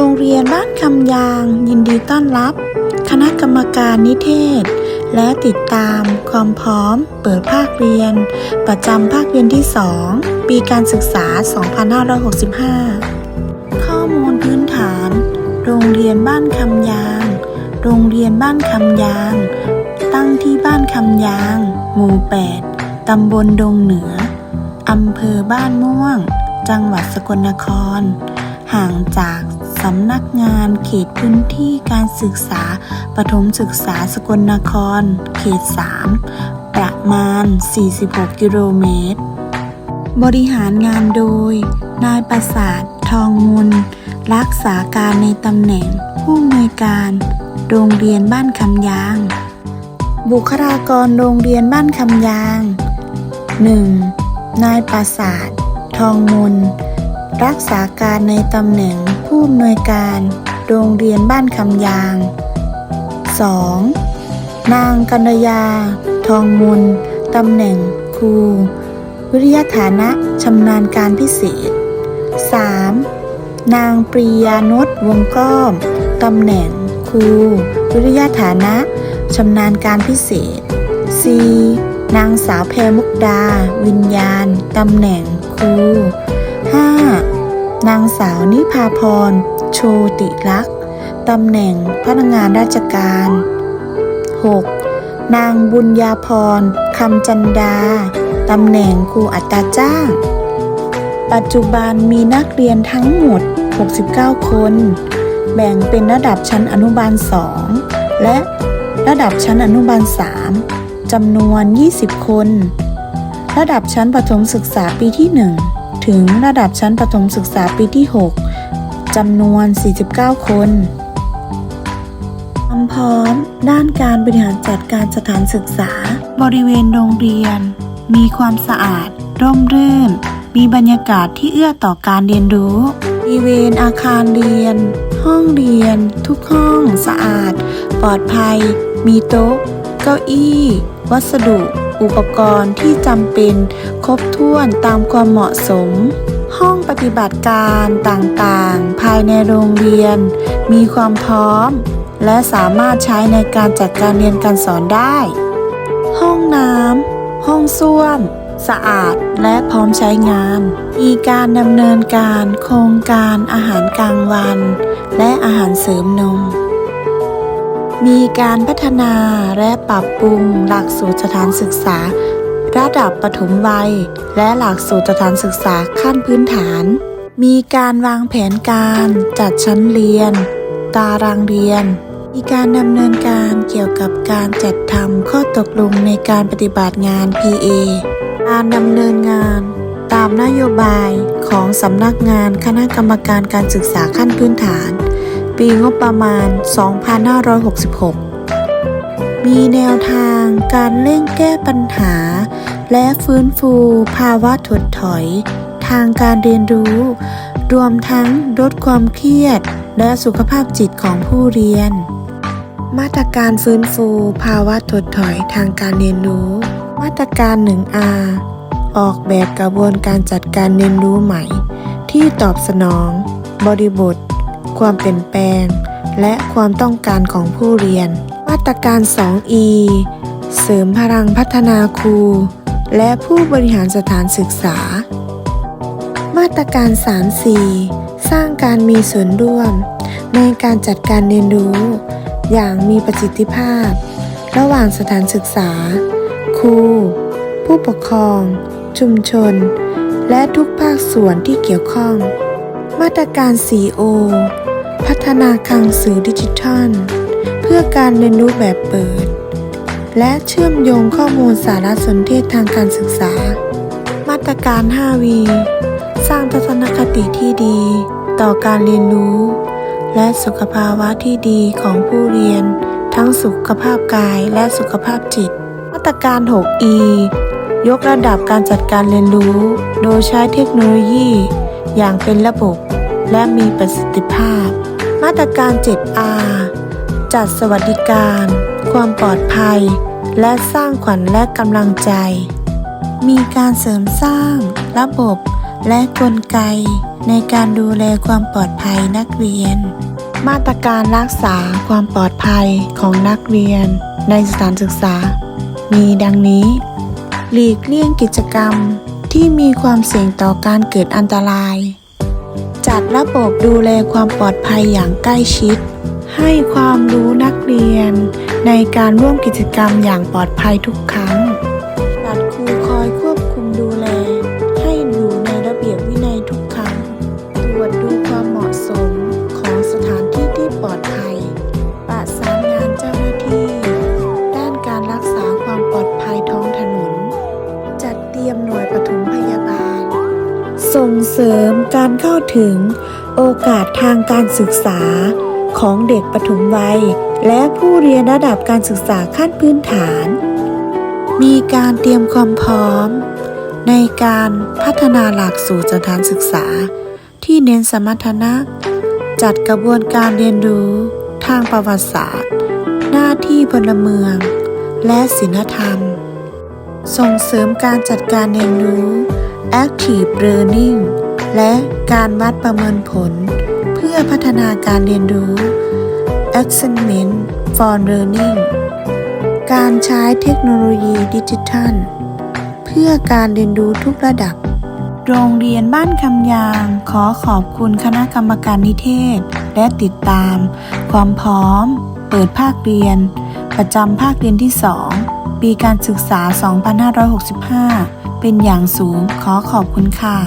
โรงเรียนบ้านคำยางยินดีต้อนรับ คณะกรรมการนิเทศ และติดตามความพร้อมเปิดภาคเรียน ประจำภาคเรียนที่ 2 ปีการศึกษา 2565 ข้อมูลพื้นฐาน โรงเรียนบ้านคำยาง โรงเรียนบ้านคำยาง ตั้งที่บ้านคำยาง หมู่ 8 ตำบลดงเหนือ อำเภอบ้านม่วง จังหวัดสกลนคร ห่างจาก สำนักงานเขตพื้นที่การศึกษาประถมศึกษาสกลนคร เขต 3 ประมาณ 46 กิโลเมตร บริหารงานโดย นายประสาททองมุล รักษาการในตำแหน่ง ผู้อำนวยการ โรงเรียนบ้านคำยาง บุคลากรโรงเรียนบ้านคำยาง 1. นายประสาท ทองมุล รักษาการในตำแหน่งผู้อำนวยการโรงเรียนบ้านคำยาง 2. นางกัญญาทองมุลตำแหน่งครู วิริยฐานะชำนาญการพิเศษ 3. นางปรียานุชวงก้อมตำแหน่งครู วิริยฐานะชำนาญการพิเศษ 4. นางสาวแพรมุกดา วิญญาณ ตำแหน่งครู 5. นางสาวนิพาพรโชติลักษ์ตำแหน่งพนักงานราชการ 6. นางบุญญาพรคำจันดา ตำแหน่งครูอัตราจ้าง ปัจจุบันมีนักเรียนทั้งหมด 69 คน แบ่งเป็นระดับชั้นอนุบาล 2 และระดับชั้นอนุบาล 3จำนวน 20 คน ระดับชั้นประถมศึกษาปีที่ 1 ถึงระดับชั้นประถมศึกษาปีที่ 6 จำนวน 49 คนความพร้อม ด้านการบริหารจัดการสถานศึกษา บริเวณโรงเรียน มีความสะอาด ร่มรื่น มีบรรยากาศที่เอื้อต่อการเรียนรู้บริเวณอาคารเรียน ห้องเรียน ทุกห้องสะอาด ปลอดภัย มีโต๊ะ เก้าอี้ วัสดุ อุปกรณ์ที่จำเป็นครบถ้วนตามความเหมาะสม ห้องปฏิบัติการต่างๆ ภายในโรงเรียน มีความพร้อม และสามารถใช้ในการจัดการเรียนการสอนได้ ห้องน้ำห้องส้วมสะอาดและพร้อมใช้งาน มีการดำเนินการโครงการอาหารกลางวัน และอาหารเสริมนม มีการพัฒนาและปรับปรุงหลักสูตรสถานศึกษา ระดับปฐมวัย และหลักสูตรสถานศึกษาขั้นพื้นฐาน มีการวางแผนการจัดชั้นเรียน ตารางเรียน มีการดำเนินการเกี่ยวกับการจัดทำข้อตกลงในการปฏิบัติงาน PA การดำเนินงานตามนโยบายของสำนักงานคณะกรรมการการศึกษาขั้นพื้นฐาน ปีงบประมาณ 2566 มีแนวทางการเร่งแก้ปัญหา และฟื้นฟูภาวะถดถอย ทางการเรียนรู้ รวมทั้งลดความเครียด และสุขภาพจิตของผู้เรียน มาตรการฟื้นฟูภาวะถดถอยทางการเรียนรู้ มาตรการ 1R ออกแบบกระบวนการจัดการเรียนรู้ใหม่ ที่ตอบสนอง บริบท ความเปลี่ยนแปลง และความต้องการของผู้เรียน มาตรการ 2E เสริมพลังพัฒนาครู และผู้บริหารสถานศึกษา มาตรการ3-4สร้างการมีส่วนร่วม ในการจัดการเรียนรู้ อย่างมีประสิทธิภาพ ระหว่างสถานศึกษา ครู ผู้ปกครอง ชุมชน และทุกภาคส่วนที่เกี่ยวข้อง มาตรการ 4O พัฒนาคลังสื่อดิจิทัล เพื่อการเรียนรู้แบบเปิด และเชื่อมโยงข้อมูลสารสนเทศทางการศึกษา มาตรการ 5V สร้างทัศนคติที่ดี ต่อการเรียนรู้ และสุขภาวะที่ดีของผู้เรียน ทั้งสุขภาพกายและสุขภาพจิต มาตรการ 6E ยกระดับการจัดการเรียนรู้ โดยใช้เทคโนโลยี อย่างเป็นระบบ และมีประสิทธิภาพ มาตรการ 7R จัดสวัสดิการ ความปลอดภัย และสร้างขวัญและกำลังใจ มีการเสริมสร้าง ระบบ และกลไก ในการดูแลความปลอดภัยนักเรียน มาตรการรักษาความปลอดภัยของนักเรียน ในสถานศึกษา มีดังนี้ หลีกเลี่ยงกิจกรรมที่มีความเสี่ยงต่อการเกิดอันตราย จัดระบบดูแลความปลอดภัยอย่างใกล้ชิด ให้ความรู้นักเรียนในการร่วมกิจกรรมอย่างปลอดภัยทุกครั้ง เสริมการเข้าถึงโอกาสทางการศึกษาของเด็กปฐมวัย และผู้เรียนระดับการศึกษาขั้นพื้นฐาน มีการเตรียมความพร้อม ในการพัฒนาหลักสูตรสถานศึกษา ที่เน้นสมรรถนะ จัดกระบวนการเรียนรู้ทางประวัติศาสตร์ หน้าที่พลเมือง และศิลธรรม ส่งเสริมการจัดการเรียนรู้ Active Learning และการวัดประเมินผล เพื่อพัฒนาการเรียนรู้ Assessment for Learning การใช้เทคโนโลยีดิจิทัล เพื่อการเรียนรู้ทุกระดับ โรงเรียนบ้านคำยางขอขอบคุณคณะกรรมการนิเทศ และติดตาม ความพร้อม เปิดภาคเรียน ประจำภาคเรียนที่ 2 ปีการศึกษา 2565 เป็นอย่างสูงขอขอบคุณค่ะ